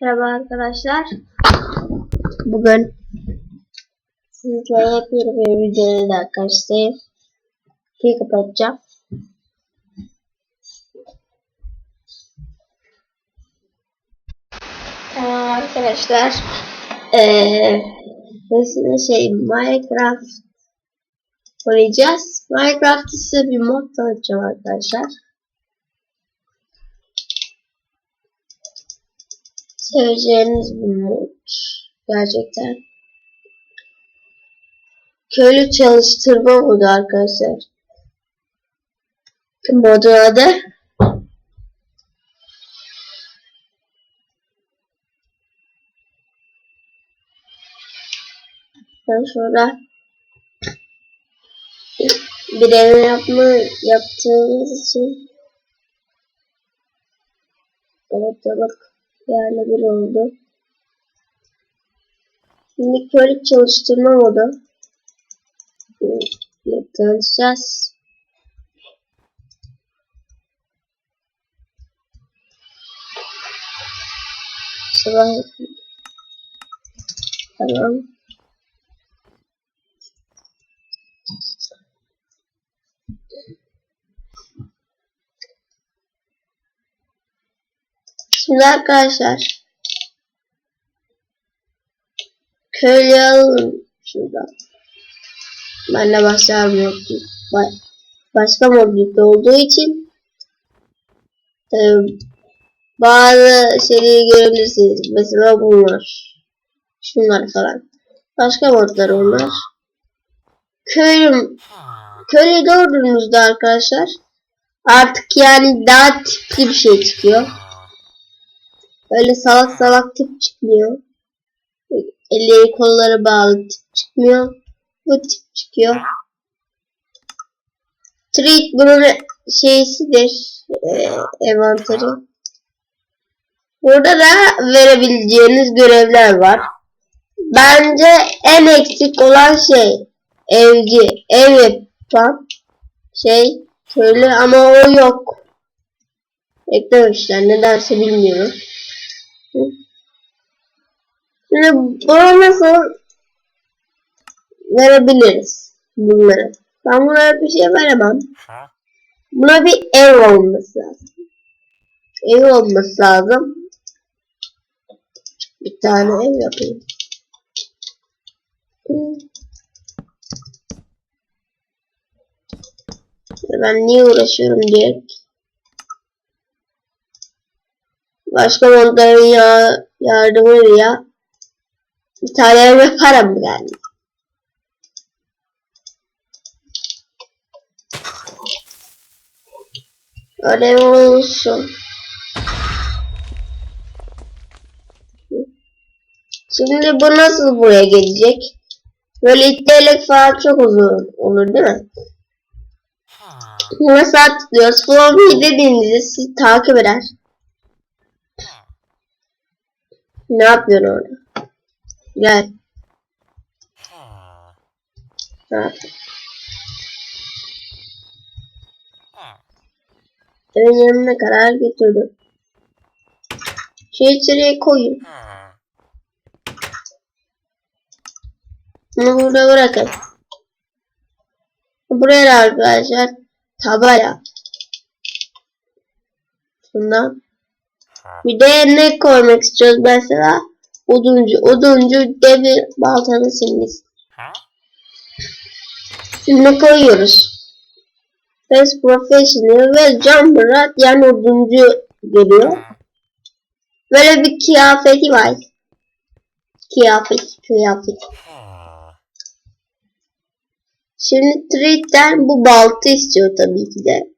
Merhaba arkadaşlar. Bugün sizlerle yepyeni bir videoyla karşınızdayım. Şeyi kapatacağım. Tamam arkadaşlar. Ee, mesela şey Minecraft oynayacağız. Minecraft size bir mod tanıtacağım arkadaşlar. Seveceğiniz bir mod. Gerçekten. Köylü çalıştırma modu arkadaşlar. Modun adı. Ben sonra bir ev yapma yaptığımız için ortalık yerle bir oldu. Şimdi köylü çalıştırma modu. Tanışacağız. Sabah Tamam. Şimdi arkadaşlar köylü alalım şuradan. Ben de başka mod başka modlukta olduğu için tabii bazı şeyleri görebilirsiniz. Mesela bunlar. Şunlar falan. Başka modlar onlar. Köylü köylü doğduğunuzda arkadaşlar artık yani daha tipli bir şey çıkıyor. Öyle salak salak tip çıkmıyor. Elleri kolları bağlı tip çıkmıyor. Bu tip çıkıyor. Treat bunun şeysidir. E, envanteri. Burada da verebileceğiniz görevler var. Bence en eksik olan şey evci, ev yapan şey köylü ama o yok. Eklemişler nedense bilmiyorum. Şimdi bunu nasıl verebiliriz bunları? Ben buna bir şey veremem. Buna bir ev olması lazım. Ev olması lazım. Bir tane ev yapayım. Ben niye uğraşıyorum diye. Başka modların ya yardımıyla bir tane ev yaparım yani. Öyle olsun. Şimdi bu nasıl buraya gelecek? Böyle itlemek falan çok uzun olur değil mi? Tıklıyoruz. Follow me dediğinizde sizi takip eder. Ne yapıyorsun orada? Gel. Yapıyorsun? Evin yanına karar getirdim. Şu içeriye koyun. Bunu burada bırakın. Buraya da arkadaşlar tabela. Şundan. Bir de ne koymak istiyoruz mesela? Oduncu. Oduncu demir baltanın simgesi. Şimdi koyuyoruz. Face Professional ve Jumper yani oduncu geliyor. Böyle bir kıyafeti var. Kıyafet, kıyafet. Şimdi Treat'ten bu baltı istiyor tabii ki de.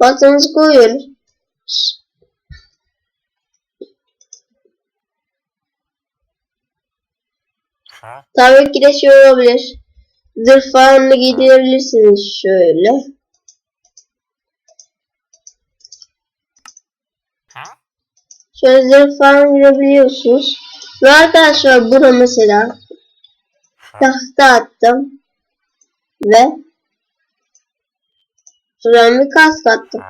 Baltamızı koyuyoruz. Tabii ki de şey olabilir. Zırh falan da giydirebilirsiniz şöyle. Şöyle zırh falan girebiliyorsunuz. Ve arkadaşlar buna mesela tahta attım. Ve şuradan bir kask attım.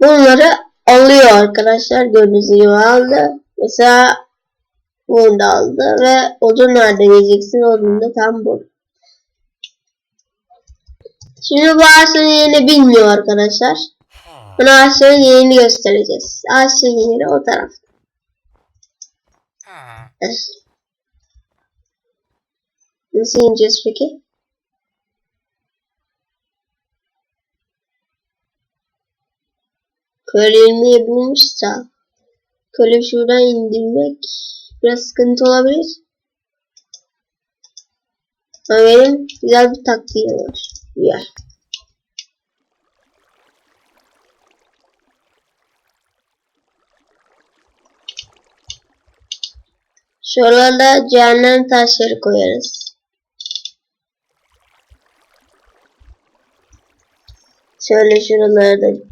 Bunları alıyor arkadaşlar. Gördüğünüz gibi aldı. Mesela bunu da aldı ve odun nerede diyeceksin. Odun da tam burada. Şimdi bu ağaçların yerini bilmiyor arkadaşlar. Bunu ağaçların yerini göstereceğiz. Ağaçların yeri o tarafta. Nasıl ineceğiz peki? Köle ilmeği bulmuşsa köle şuradan indirmek biraz sıkıntı olabilir. Ama benim güzel bir taktiğim var. Ya. Şuralarda cehennem taşları koyarız. Şöyle şuralarda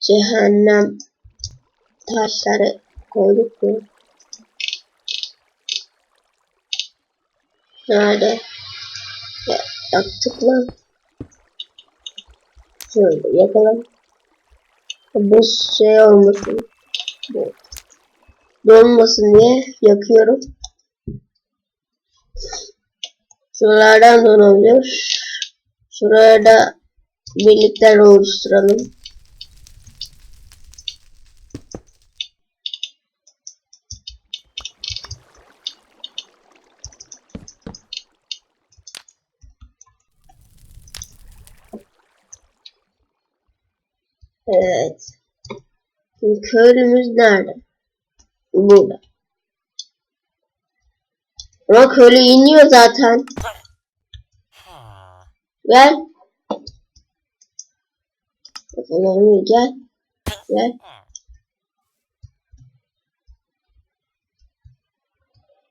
cehennem taşları koyduk mu? Nerede? Ya, yaktık lan. Şöyle yakalım. Bu şey olmasın. Bu. Donmasın diye yakıyorum. Şuralardan donabiliyor. Şuraya da oluşturalım. Evet. Şimdi köylümüz nerede? Burada. Ama köylü iniyor zaten. Gel. Bakalım gel. Gel.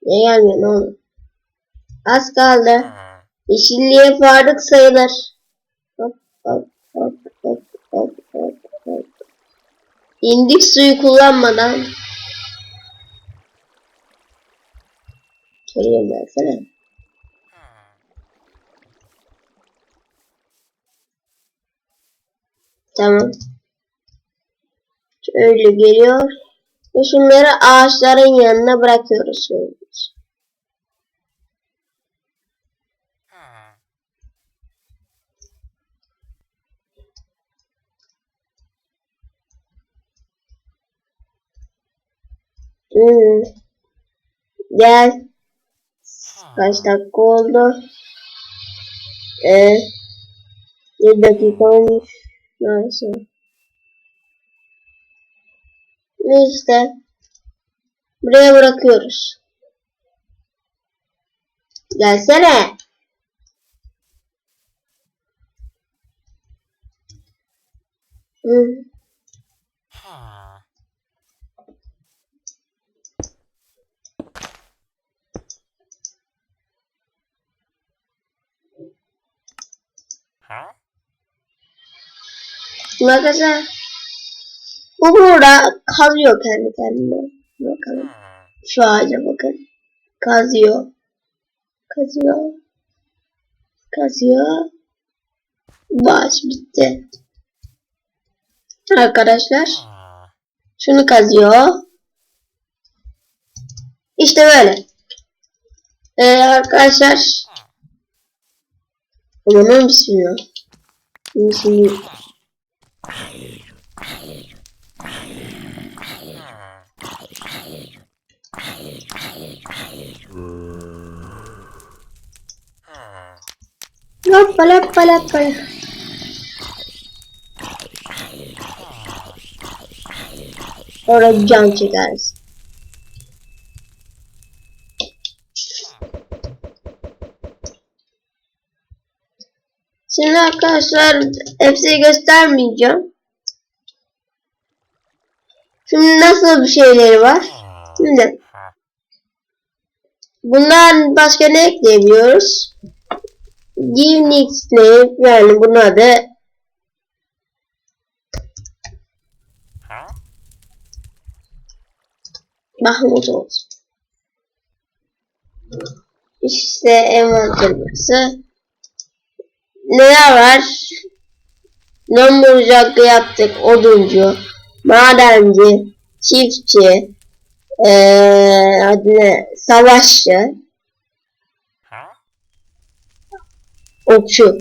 Ne gelmiyor ne olur. Az kaldı. Yeşilliğe vardık sayılır. Hop hop hop İndik suyu kullanmadan. Geliyorum ben sana. Tamam. Şöyle geliyor. Ve şunları ağaçların yanına bırakıyoruz. Şöyle. Hmm. Gel. Kaç dakika oldu? Ee, bir dakika olmuş. Neyse. Ne işte. Buraya bırakıyoruz. Gelsene. Hmm. Arkadaşlar bu burada kazıyor kendi kendine. Bakalım. Şu ağaca bakın. Kazıyor. Kazıyor. Kazıyor. Bu ağaç bitti. Arkadaşlar. Şunu kazıyor. İşte böyle. Ee, arkadaşlar. On en a un bisou, hein. Bisou. Hop, là, pas là, pas là. Oh, la gueule, guys. Şimdi arkadaşlar hepsini göstermeyeceğim. Şimdi nasıl bir şeyleri var? Şimdi bundan başka ne ekleyebiliyoruz? Give nickname yani bunun adı Mahmut olsun. İşte envanter burası. Neler var? Number jack'ı yaptık. Oduncu. madenci, çiftçi, ee, adı ne? Savaşçı, okçu.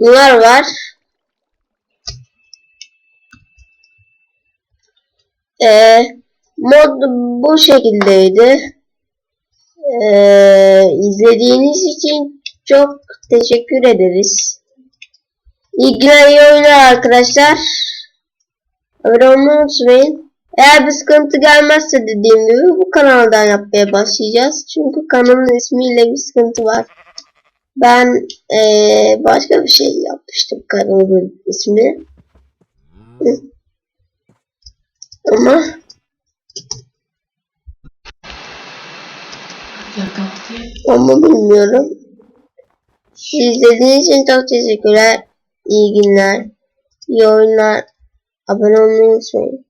Bunlar var. Ee, mod bu şekildeydi. Ee, izlediğiniz için çok teşekkür ederiz. İyi günler, arkadaşlar. Abone unutmayın. Eğer bir sıkıntı gelmezse dediğim gibi bu kanaldan yapmaya başlayacağız. Çünkü kanalın ismiyle bir sıkıntı var. Ben eee, başka bir şey yapmıştım kanalımın ismi. Hı. Ama ama bilmiyorum. İzlediğiniz için çok teşekkürler. İyi günler. İyi oyunlar. Abone olmayı unutmayın.